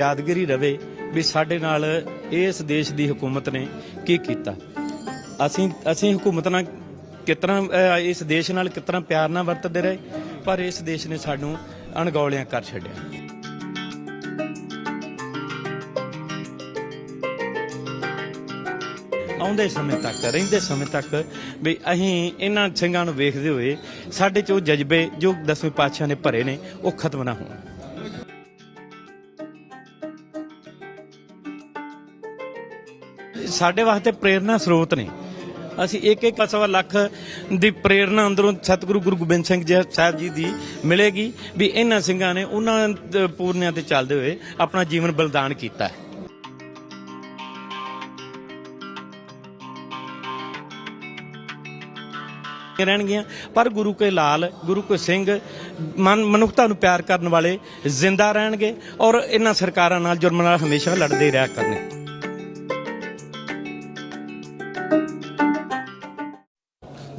ਯਾਦਗਰੀ ਰਵੇ ਵੀ ਸਾਡੇ ਨਾਲ ਇਸ ਦੇਸ਼ ਦੀ ਹਕੂਮਤ ਨੇ ਕੀ ਕੀਤਾ। ਅਸੀਂ ਅਸੀਂ ਹਕੂਮਤ ਨਾਲ ਕਿਤਨਾ ਇਸ ਦੇਸ਼ ਨਾਲ ਕਿਤਨਾ ਪਿਆਰ ਨਾਲ ਵਰਤਦੇ ਰਹੇ, ਪਰ ਇਸ ਦੇਸ਼ ਨੇ ਸਾਨੂੰ ਅਣਗੌਲਿਆਂ ਕਰ ਛੱਡਿਆ। ਆਉਂਦੇ ਸਮੇਂ ਤੱਕ, ਰਹਿੰਦੇ ਸਮੇਂ ਤੱਕ ਵੀ ਅਸੀਂ ਇਹਨਾਂ ਸਿੰਘਾਂ ਨੂੰ ਵੇਖਦੇ ਹੋਏ ਸਾਡੇ ਚ ਉਹ ਜਜ਼ਬੇ ਜੋ ਦਸਵੇਂ ਪਾਤਸ਼ਾਹ ਨੇ ਭਰੇ ਨੇ, ਉਹ ਖਤਮ ਨਾ ਹੋਣ। ਸਾਡੇ ਵਾਸਤੇ ਪ੍ਰੇਰਨਾ ਸਰੋਤ ਨੇ। ਅਸੀਂ ਇੱਕ ਇੱਕ ਸਵਾ ਲੱਖ ਦੀ ਪ੍ਰੇਰਨਾ ਅੰਦਰੋਂ ਸਤਿਗੁਰੂ ਗੁਰੂ ਗੋਬਿੰਦ ਸਿੰਘ ਜੀ ਸਾਹਿਬ ਜੀ ਦੀ ਮਿਲੇਗੀ ਵੀ ਇਹਨਾਂ ਸਿੰਘਾਂ ਨੇ ਉਹਨਾਂ ਪੂਰਨਿਆਂ ਤੇ ਚੱਲਦੇ ਹੋਏ ਆਪਣਾ ਜੀਵਨ ਬਲਿਦਾਨ ਕੀਤਾ ਹੈ। ਰਹਿਣਗੀਆਂ, ਪਰ ਗੁਰੂ ਕੇ ਲਾਲ, ਗੁਰੂ ਕੇ ਸਿੰਘ ਮਨ, ਮਨੁੱਖਤਾ ਨੂੰ ਪਿਆਰ ਕਰਨ ਵਾਲੇ ਜ਼ਿੰਦਾ ਰਹਿਣਗੇ ਔਰ ਇਹਨਾਂ ਸਰਕਾਰਾਂ ਨਾਲ ਜੁਰਮ ਨਾਲ ਹਮੇਸ਼ਾ ਲੜਦੇ ਹੀ ਰਿਹਾ ਕਰਨੇ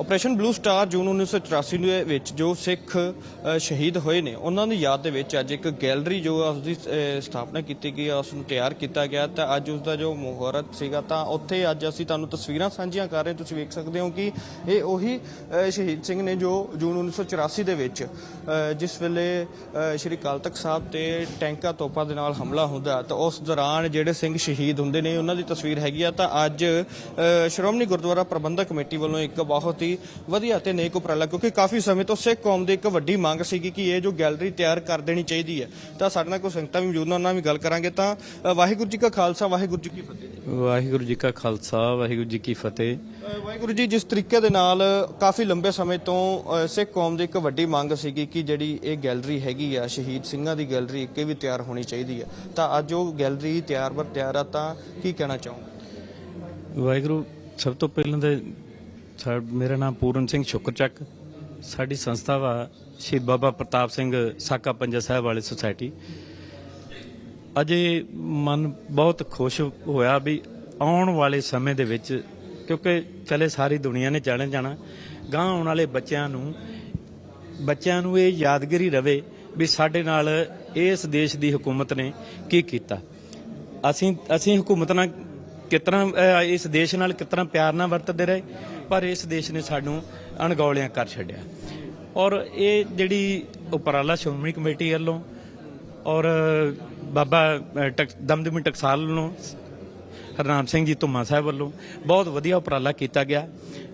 ਆਪਰੇਸ਼ਨ ਬਲੂ ਸਟਾਰ ਜੂਨ 1984 ਦੇ ਵਿੱਚ ਜੋ ਸਿੱਖ ਸ਼ਹੀਦ ਹੋਏ ਨੇ, ਉਹਨਾਂ ਦੀ ਯਾਦ ਦੇ ਵਿੱਚ ਅੱਜ ਇੱਕ ਗੈਲਰੀ ਜੋ ਆ ਉਸ ਦੀ ਸਥਾਪਨਾ ਕੀਤੀ ਗਈ ਆ, ਉਸ ਨੂੰ ਤਿਆਰ ਕੀਤਾ ਗਿਆ। ਤਾਂ ਅੱਜ ਉਸ ਦਾ ਜੋ ਮੁਹੂਰਤ ਸੀਗਾ, ਤਾਂ ਉੱਥੇ ਅੱਜ ਅਸੀਂ ਤੁਹਾਨੂੰ ਤਸਵੀਰਾਂ ਸਾਂਝੀਆਂ ਕਰ ਰਹੇ ਤੁਸੀਂ ਵੇਖ ਸਕਦੇ ਹੋ ਕਿ ਇਹ ਉਹੀ ਸ਼ਹੀਦ ਸਿੰਘ ਨੇ ਜੋ ਜੂਨ 1984 ਦੇ ਵਿੱਚ ਜਿਸ ਵੇਲੇ ਸ਼੍ਰੀ ਅਕਾਲ ਤਖਤ ਸਾਹਿਬ ਤੇ ਟੈਂਕਾਂ ਤੋਪਾਂ ਦੇ ਨਾਲ ਹਮਲਾ ਹੁੰਦਾ, ਤਾਂ ਉਸ ਦੌਰਾਨ ਜਿਹੜੇ ਸਿੰਘ ਸ਼ਹੀਦ ਹੁੰਦੇ ਨੇ, ਉਹਨਾਂ ਦੀ ਤਸਵੀਰ ਹੈਗੀ ਆ। ਤਾਂ ਅੱਜ ਸ਼੍ਰੋਮਣੀ ਗੁਰਦੁਆਰਾ ਪ੍ਰਬੰਧਕ ਕਮੇਟੀ ਵੱਲੋਂ ਇੱਕ ਬਹੁਤ ਹੀ ਵਧੀਆ ਤੇ ਨੇਕ ਉਪਰਾਲਾ ਕਿਉਂਕਿ ਕਾਫੀ ਸਮੇਂ ਤੋਂ ਸਿੱਖ ਕੌਮ ਦੀ ਇੱਕ ਵੱਡੀ ਮੰਗ ਸੀਗੀ ਕਿ ਇਹ ਜੋ ਗੈਲਰੀ ਤਿਆਰ ਕਰ ਦੇਣੀ ਚਾਹੀਦੀ ਹੈ। ਤਾਂ ਸਾਡੇ ਨਾਲ ਕੋਈ ਸੰਗਤਾਂ ਵੀ ਮੌਜੂਦ ਨੇ ਉਹਨਾਂ ਨਾਲ ਵੀ ਗੱਲ ਕਰਾਂਗੇ। ਤਾਂ ਅ, ਵਾਹਿਗੁਰੂ ਜੀ ਕਾ ਖਾਲਸਾ ਵਾਹਿਗੁਰੂ ਜੀ ਕੀ ਫਤਿਹ। ਵਾਹਿਗੁਰੂ ਜੀ ਕਾ ਖਾਲਸਾ ਵਾਹਿਗੁਰੂ ਜੀ ਕੀ ਫਤਿਹ। ਅ, ਵਾਹਿਗੁਰੂ ਜੀ ਜਿਸ ਤਰੀਕੇ ਦੇ ਨਾਲ ਕਾਫੀ ਲੰਬੇ ਸਮੇਂ ਤੋਂ ਅ, ਸਿੱਖ ਕੌਮ ਦੀ ਇੱਕ ਵੱਡੀ ਮੰਗ ਸੀਗੀ ਕਿ ਜਿਹੜੀ ਇਹ ਗੈਲਰੀ ਹੈਗੀ ਆ ਸ਼ਹੀਦ ਸਿੰਘਾਂ ਦੀ ਗੈਲਰੀ ਇੱਕ ਇਹ ਵੀ ਤਿਆਰ ਹੋਣੀ ਚਾਹੀਦੀ ਹੈ ਤਾਂ ਅੱਜ ਉਹ ਗੈਲਰੀ ਤਿਆਰ ਬਰ ਤਿਆਰ ਆ ਤਾਂ ਕੀ ਕਹਿਣਾ ਚਾਹੋਗੇ? ਵਾਹਿਗੁਰੂ ਸਭ ਤੋਂ ਪਹਿਲਾਂ ਤੇ ਸਾ- ਮੇਰਾ ਨਾਮ ਪੂਰਨ ਸਿੰਘ ਸ਼ੁਕਰਚੱਕ ਸਾਡੀ ਸੰਸਥਾ ਵਾ ਸ਼ਹੀਦ ਬਾਬਾ ਪ੍ਰਤਾਪ ਸਿੰਘ ਸਾਕਾ ਪੰਜਾ ਸਾਹਿਬ ਵਾਲੀ ਸੁਸਾਇਟੀ। ਅਜੇ ਮਨ ਬਹੁਤ ਖੁਸ਼ ਹੋਇਆ ਵੀ ਆਉਣ ਵਾਲੇ ਸਮੇਂ ਦੇ ਵਿੱਚ, ਕਿਉਂਕਿ ਚਲੇ ਸਾਰੀ ਦੁਨੀਆ ਨੇ ਜਾਣੇ ਜਾਣਾ ਗਾਂ ਆਉਣ ਵਾਲੇ ਬੱਚਿਆਂ ਨੂੰ ਬੱਚਿਆਂ ਨੂੰ ਇਹ ਯਾਦਗਾਰੀ ਰਵੇ ਵੀ ਸਾਡੇ ਨਾਲ ਇਸ ਦੇਸ਼ ਦੀ ਹਕੂਮਤ ਨੇ ਕੀ ਕੀਤਾ। ਅਸੀਂ ਅਸੀਂ ਹਕੂਮਤ ਨਾਲ ਕਿਤਨਾ ਅਹ, ਇਸ ਦੇਸ਼ ਨਾਲ ਕਿਤਨਾ ਪਿਆਰ ਨਾਲ ਵਰਤਦੇ ਰਹੇ ਪਰ ਇਸ ਦੇਸ਼ ਨੇ ਸਾਨੂੰ ਅਣਗੌਲਿਆਂ ਕਰ ਛੱਡਿਆ। ਔਰ ਇਹ ਜਿਹੜੀ ਉਪਰਾਲਾ ਸ਼੍ਰੋਮਣੀ ਕਮੇਟੀ ਵੱਲੋਂ ਔਰ ਬਾਬਾ ਟਕ- ਦਮਦਮੀ ਟਕਸਾਲ ਵੱਲੋਂ ਹਰਨਾਮ ਸਿੰਘ ਜੀ ਧੁੰਮਾ ਸਾਹਿਬ ਵੱਲੋਂ ਬਹੁਤ ਵਧੀਆ ਉਪਰਾਲਾ ਕੀਤਾ ਗਿਆ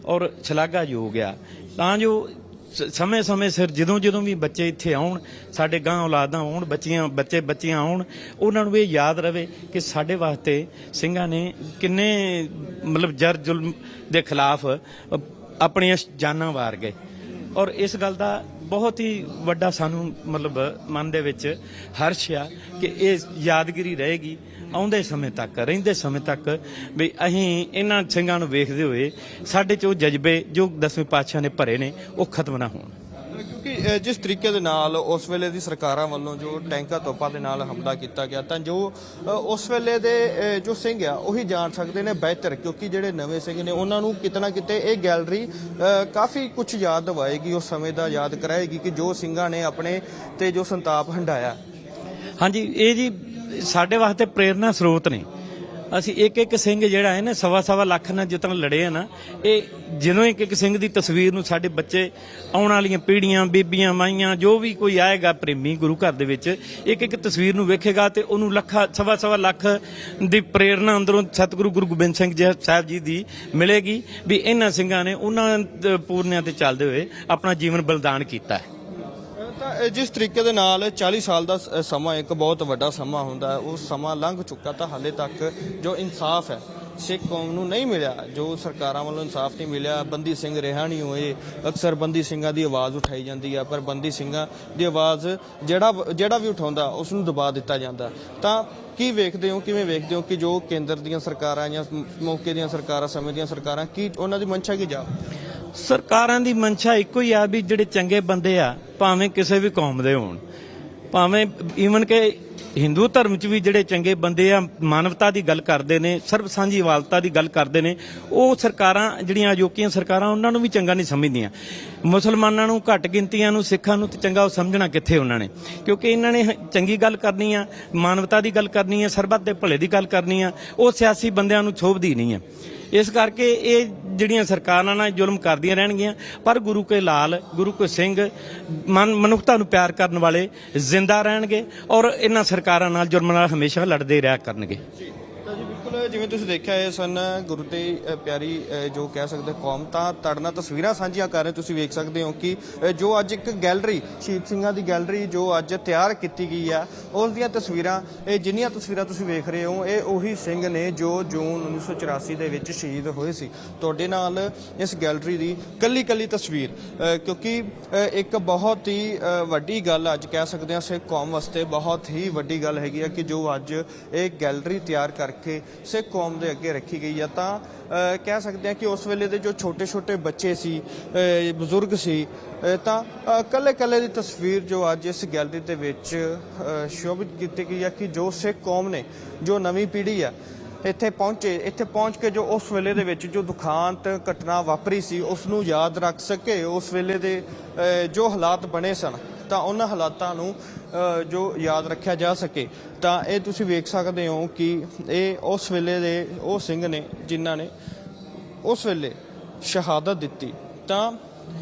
ਔਰ ਸ਼ਲਾਘਾਯੋਗ ਆ। ਤਾਂ ਜੋ ਸਮੇਂ ਸਮੇਂ ਸਿਰ ਜਦੋਂ ਜਦੋਂ ਵੀ ਬੱਚੇ ਇੱਥੇ ਆਉਣ, ਸਾਡੇ ਗਾਂ ਔਲਾਦਾਂ ਆਉਣ ਬੱਚੀਆਂ, ਬੱਚੇ ਬੱਚੀਆਂ ਆਉਣ, ਉਹਨਾਂ ਨੂੰ ਇਹ ਯਾਦ ਰਵੇ ਕਿ ਸਾਡੇ ਵਾਸਤੇ ਸਿੰਘਾਂ ਨੇ ਕਿੰਨੇ ਮਤਲਬ ਜਰ ਜ਼ੁਲਮ ਦੇ ਖਿਲਾਫ ਆਪਣੀਆਂ ਜਾਨਾਂ ਵਾਰ ਗਏ। ਔਰ ਇਸ ਗੱਲ ਦਾ ਬਹੁਤ ਹੀ ਵੱਡਾ ਸਾਨੂੰ ਮਤਲਬ ਮਨ ਦੇ ਵਿੱਚ ਹਰਸ਼ ਆ ਕਿ ਇਹ ਯਾਦਗਿਰੀ ਰਹੇਗੀ। ਆਉਂਦੇ ਸਮੇਂ ਤੱਕ, ਰਹਿੰਦੇ ਸਮੇਂ ਤੱਕ ਵੀ ਅਸੀਂ ਇਹਨਾਂ ਸਿੰਘਾਂ ਨੂੰ ਵੇਖਦੇ ਹੋਏ ਸਾਡੇ ਚ ਉਹ ਜਜ਼ਬੇ ਜੋ ਦਸਵੇਂ ਪਾਤਸ਼ਾਹ ਨੇ ਭਰੇ ਨੇ, ਉਹ ਖਤਮ ਨਾ ਹੋਣ। ਅ, ਜਿਸ ਤਰੀਕੇ ਦੇ ਨਾਲ ਉਸ ਵੇਲੇ ਦੀ ਸਰਕਾਰਾਂ ਵੱਲੋਂ ਜੋ ਟੈਂਕਾਂ ਤੋਪਾਂ ਦੇ ਨਾਲ ਹਮਲਾ ਕੀਤਾ ਗਿਆ ਤਾਂ ਜੋ ਅ, ਉਸ ਵੇਲੇ ਦੇ ਅ, ਜੋ ਸਿੰਘ ਆ ਉਹੀ ਜਾਣ ਸਕਦੇ ਨੇ ਬਿਹਤਰ ਕਿਉਂਕਿ ਜਿਹੜੇ ਨਵੇਂ ਸਿੰਘ ਨੇ ਉਹਨਾਂ ਨੂੰ ਕਿਤਨਾ ਕਿਤੇ ਇਹ ਗੈਲਰੀ ਅ, ਕਾਫੀ ਕੁਝ ਯਾਦ ਦਿਵਾਏਗੀ ਉਸ ਸਮੇਂ ਦਾ ਯਾਦ ਕਰਾਏਗੀ ਕਿ ਜੋ ਸਿੰਘਾਂ ਨੇ ਆਪਣੇ ਤੇ ਜੋ ਸੰਤਾਪ ਹੰਡਾਇਆ ਹਾਂਜੀ ਇਹ ਜੀ ਸਾਡੇ ਵਾਸਤੇ ਪ੍ਰੇਰਨਾ ਸਰੋਤ ਨੇ। ਅਸੀਂ ਇੱਕ ਇੱਕ ਸਿੰਘ ਜਿਹੜਾ ਹੈ ਨਾ ਸਵਾ ਸਵਾ ਲੱਖ ਨਾਲ ਜਿਤਨਾ ਲੜੇ ਆ ਨਾ, ਇਹ ਜਦੋਂ ਇੱਕ ਇੱਕ ਸਿੰਘ ਦੀ ਤਸਵੀਰ ਨੂੰ ਸਾਡੇ ਬੱਚੇ ਆਉਣ ਵਾਲੀਆਂ ਪੀੜ੍ਹੀਆਂ, ਬੀਬੀਆਂ, ਮਾਈਆਂ, ਜੋ ਵੀ ਕੋਈ ਆਏਗਾ ਪ੍ਰੇਮੀ ਗੁਰੂ ਘਰ ਦੇ ਵਿੱਚ ਇੱਕ ਇੱਕ ਤਸਵੀਰ ਨੂੰ ਵੇਖੇਗਾ ਤੇ ਉਹਨੂੰ ਲੱਖਾਂ ਸਵਾ ਸਵਾ ਲੱਖ ਦੀ ਪ੍ਰੇਰਨਾ ਅੰਦਰੋਂ ਸਤਿਗੁਰੂ ਗੁਰੂ ਗੋਬਿੰਦ ਸਿੰਘ ਜੀ ਸਾਹਿਬ ਜੀ ਦੀ ਮਿਲੇਗੀ ਵੀ ਇਹਨਾਂ ਸਿੰਘਾਂ ਨੇ ਉਹਨਾਂ ਪੂਰਨਿਆਂ ਤੇ ਚੱਲਦੇ ਹੋਏ ਆਪਣਾ ਜੀਵਨ ਬਲਿਦਾਨ ਕੀਤਾ ਹੈ। ਜਿਸ ਤਰੀਕੇ ਦੇ ਨਾਲ 40 ਸਾਲ ਦਾ ਸ- ਸਮਾਂ, ਇੱਕ ਬਹੁਤ ਵੱਡਾ ਸਮਾਂ ਹੁੰਦਾ ਹੈ, ਉਹ ਸਮਾਂ ਲੰਘ ਚੁੱਕਾ ਤਾਂ ਹਾਲੇ ਤੱਕ ਜੋ ਇਨਸਾਫ ਹੈ, ਸਿੱਖ ਕੌਮ ਨੂੰ ਨਹੀਂ ਮਿਲਿਆ, ਜੋ ਸਰਕਾਰਾਂ ਵੱਲੋਂ ਇਨਸਾਫ ਨਹੀਂ ਮਿਲਿਆ, ਬੰਦੀ ਸਿੰਘ ਰਿਹਾ ਨਹੀਂ ਹੋਏ, ਅਕਸਰ ਬੰਦੀ ਸਿੰਘਾਂ ਦੀ ਆਵਾਜ਼ ਉਠਾਈ ਜਾਂਦੀ ਆ ਪਰ ਬੰਦੀ ਸਿੰਘਾਂ ਦੀ ਆਵਾਜ਼ ਜਿਹੜਾ ਜਿਹੜਾ ਵੀ ਉਠਾਉਂਦਾ, ਉਸ ਨੂੰ ਦਬਾ ਦਿੱਤਾ ਜਾਂਦਾ। ਤਾਂ ਕੀ ਵੇਖਦੇ ਹੋ, ਕਿਵੇਂ ਵੇਖਦੇ ਹੋ ਕਿ ਜੋ ਕੇਂਦਰ ਦੀਆਂ ਸਰਕਾਰਾਂ ਜਾਂ ਮੌਕੇ ਦੀਆਂ ਸਰਕਾਰਾਂ, ਸਮੇਂ ਦੀਆਂ ਸਰਕਾਰਾਂ, ਕੀ ਉਹਨਾਂ ਦੀ ਮਨਸ਼ਾ ਕੀ ਜਾ ਸਰਕਾਰਾਂ ਦੀ ਮਨਸ਼ਾ ਇੱਕੋ ਹੀ ਆ ਵੀ ਜਿਹੜੇ ਚੰਗੇ ਬੰਦੇ ਆ, ਭਾਵੇਂ ਕਿਸੇ ਵੀ ਕੌਮ ਦੇ ਹੋਣ। ਭਾਵੇਂ ਈਵਨ ਕਿ ਹਿੰਦੂ ਧਰਮ 'ਚ ਵੀ ਜਿਹੜੇ ਚੰਗੇ ਬੰਦੇ ਆ, ਮਾਨਵਤਾ ਦੀ ਗੱਲ ਕਰਦੇ ਨੇ, ਸਰਬ ਸਾਂਝੀਵਾਲਤਾ ਦੀ ਗੱਲ ਕਰਦੇ ਨੇ, ਉਹ ਸਰਕਾਰਾਂ, ਜਿਹੜੀਆਂ ਅਜੋਕੀਆਂ ਸਰਕਾਰਾਂ, ਉਹਨਾਂ ਨੂੰ ਵੀ ਚੰਗਾ ਨਹੀਂ ਸਮਝਦੀਆਂ। ਮੁਸਲਮਾਨਾਂ ਨੂੰ ਘੱਟ ਗਿਣਤੀਆਂ ਨੂੰ, ਸਿੱਖਾਂ ਨੂੰ ਤੇ ਚੰਗਾ ਉਹ ਸਮਝਣਾ ਕਿੱਥੇ ਉਹਨਾਂ ਨੇ? ਕਿਉਂਕਿ ਇਹਨਾਂ ਨੇ ਚੰਗੀ ਗੱਲ ਕਰਨੀ ਆ, ਮਾਨਵਤਾ ਦੀ ਗੱਲ ਕਰਨੀ ਆ, ਸਰਬੱਤ ਦੇ ਭਲੇ ਦੀ ਗੱਲ ਕਰਨੀ ਆ, ਉਹ ਸਿਆਸੀ ਬੰਦਿਆਂ ਨੂੰ ਛੋਭਦੀ ਨਹੀਂ ਆ। ਇਸ ਕਰਕੇ ਇਹ ਜਿਹੜੀਆਂ ਸਰਕਾਰਾਂ ਨਾਲ ਜ਼ੁਲਮ ਕਰਦੀਆਂ ਰਹਿਣਗੀਆਂ, ਪਰ ਗੁਰੂ ਕੇ ਲਾਲ, ਗੁਰੂ ਕੇ ਸਿੰਘ, ਮਨ, ਮਨੁੱਖਤਾ ਨੂੰ ਪਿਆਰ ਕਰਨ ਵਾਲੇ ਜ਼ਿੰਦਾ ਰਹਿਣਗੇ ਔਰ ਇਹਨਾਂ ਸਰਕਾਰਾਂ ਨਾਲ ਜ਼ੁਲਮ ਨਾਲ ਹਮੇਸ਼ਾ ਲੜਦੇ ਰਿਹਾ ਕਰਨਗੇ। ਜਿਵੇਂ ਤੁਸੀਂ ਦੇਖਿਆ, ਇਹ ਸਨ ਗੁਰੂ ਤੇ ਪਿਆਰੀ ਜੋ ਕਹਿ ਸਕਦੇ, ਕੌਮ ਤਾਂ ਤੜਨਾ ਤਸਵੀਰਾਂ ਸਾਂਝੀਆਂ ਕਰ ਰਹੇ, ਤੁਸੀਂ ਵੇਖ ਸਕਦੇ ਹੋ ਕਿ ਜੋ ਅੱਜ ਇੱਕ ਗੈਲਰੀ, ਸ਼ਹੀਦ ਸਿੰਘਾਂ ਦੀ ਗੈਲਰੀ ਜੋ ਅੱਜ ਤਿਆਰ ਕੀਤੀ ਗਈ ਆ, ਉਸ ਦੀਆਂ ਤਸਵੀਰਾਂ, ਇਹ ਜਿੰਨੀਆਂ ਤਸਵੀਰਾਂ ਤੁਸੀਂ ਵੇਖ ਰਹੇ ਹੋ, ਇਹ ਉਹੀ ਸਿੰਘ ਨੇ ਜੋ ਜੂਨ 1984 ਦੇ ਵਿੱਚ ਸ਼ਹੀਦ ਹੋਏ ਸੀ। ਤੁਹਾਡੇ ਨਾਲ ਇਸ ਗੈਲਰੀ ਦੀ ਕੱਲੀ ਕੱਲੀ ਤਸਵੀਰ ਕਿਉਂਕਿ ਇੱਕ ਬਹੁਤ ਹੀ ਵੱਡੀ ਗੱਲ ਅੱਜ ਕਹਿ ਸਕਦੇ ਹਾਂ, ਸਿੱਖ ਕੌਮ ਵਾਸਤੇ ਬਹੁਤ ਹੀ ਵੱਡੀ ਗੱਲ ਹੈਗੀ ਆ ਕਿ ਜੋ ਅੱਜ ਇਹ ਗੈਲਰੀ ਤਿਆਰ ਕਰਕੇ ਸਿੱਖ ਕੌਮ ਦੇ ਅੱਗੇ ਰੱਖੀ ਗਈ ਆ ਤਾਂ ਕਹਿ ਸਕਦੇ ਹਾਂ ਕਿ ਉਸ ਵੇਲੇ ਦੇ ਜੋ ਛੋਟੇ ਛੋਟੇ ਬੱਚੇ ਸੀ ਬਜ਼ੁਰਗ ਸੀ ਤਾਂ ਕੱਲੇ ਕੱਲੇ ਦੀ ਤਸਵੀਰ ਜੋ ਅੱਜ ਇਸ ਗੈਲਰੀ ਦੇ ਵਿੱਚ ਸ਼ੋਭਿਤ ਕੀਤੀ ਗਈ ਆ ਕਿ ਜੋ ਸਿੱਖ ਕੌਮ ਨੇ, ਜੋ ਨਵੀਂ ਪੀੜ੍ਹੀ ਆ, ਇੱਥੇ ਪਹੁੰਚੇ, ਇੱਥੇ ਪਹੁੰਚ ਕੇ ਜੋ ਉਸ ਵੇਲੇ ਦੇ ਵਿੱਚ ਜੋ ਦੁਖਾਂਤ, ਘਟਨਾ ਵਾਪਰੀ ਸੀ ਉਸ ਨੂੰ ਯਾਦ ਰੱਖ ਸਕੇ, ਉਸ ਵੇਲੇ ਦੇ ਜੋ ਹਾਲਾਤ ਬਣੇ ਸਨ। ਤਾਂ ਉਹਨਾਂ ਹਾਲਾਤਾਂ ਨੂੰ ਜੋ ਯਾਦ ਰੱਖਿਆ ਜਾ ਸਕੇ। ਤਾਂ ਇਹ ਤੁਸੀਂ ਵੇਖ ਸਕਦੇ ਹੋ ਕਿ ਇਹ ਉਸ ਵੇਲੇ ਦੇ ਉਹ ਸਿੰਘ ਨੇ, ਜਿਨ੍ਹਾਂ ਨੇ ਉਸ ਵੇਲੇ ਸ਼ਹਾਦਤ ਦਿੱਤੀ। ਤਾਂ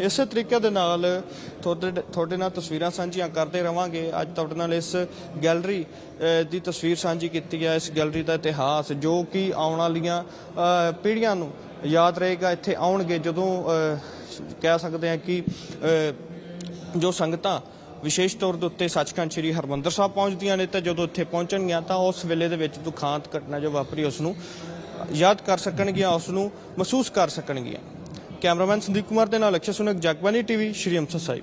ਇਸੇ ਤਰੀਕੇ ਦੇ ਨਾਲ ਤੁਹਾਡੇ ਤੁਹਾਡੇ ਨਾਲ ਤਸਵੀਰਾਂ ਸਾਂਝੀਆਂ ਕਰਦੇ ਰਵਾਂਗੇ। ਅੱਜ ਤੁਹਾਡੇ ਨਾਲ ਇਸ ਗੈਲਰੀ ਦੀ ਤਸਵੀਰ ਸਾਂਝੀ ਕੀਤੀ ਹੈ। ਇਸ ਗੈਲਰੀ ਦਾ ਇਤਿਹਾਸ ਜੋ ਕਿ ਆਉਣ ਵਾਲੀਆਂ ਪੀੜ੍ਹੀਆਂ ਨੂੰ ਯਾਦ ਰਹੇਗਾ। ਇੱਥੇ ਆਉਣਗੇ ਜਦੋਂ ਕਹਿ ਸਕਦੇ ਹਾਂ ਕਿ ਜੋ ਸੰਗਤਾਂ ਵਿਸ਼ੇਸ਼ ਤੌਰ ਦੇ ਉੱਤੇ ਸੱਚਖੰਡ ਸ੍ਰੀ ਹਰਮੰਦਰ ਸਾਹਿਬ ਪਹੁੰਚਦੀਆਂ ਨੇ ਤਾਂ ਜਦੋਂ ਇੱਥੇ ਪਹੁੰਚਣਗੀਆਂ ਤਾਂ ਉਸ ਵੇਲੇ ਦੇ ਵਿੱਚ ਦੁਖਾਂਤ ਘਟਨਾ ਜੋ ਵਾਪਰੀ ਉਸ ਨੂੰ ਯਾਦ ਕਰ ਸਕਣਗੀਆਂ, ਉਸ ਨੂੰ ਮਹਿਸੂਸ ਕਰ ਸਕਣਗੀਆਂ। ਕੈਮਰਾਮੈਨ ਸੰਦੀਪ ਕੁਮਾਰ ਦੇ ਨਾਲ ਅਕਸ਼ੇ ਸੁਨਕ ਜਗਬਾਨੀ ਟੀਵੀ, ਸ਼੍ਰੀ ਅੰਮ੍ਰਿਤਸਰ ਸਾਹਿਬ।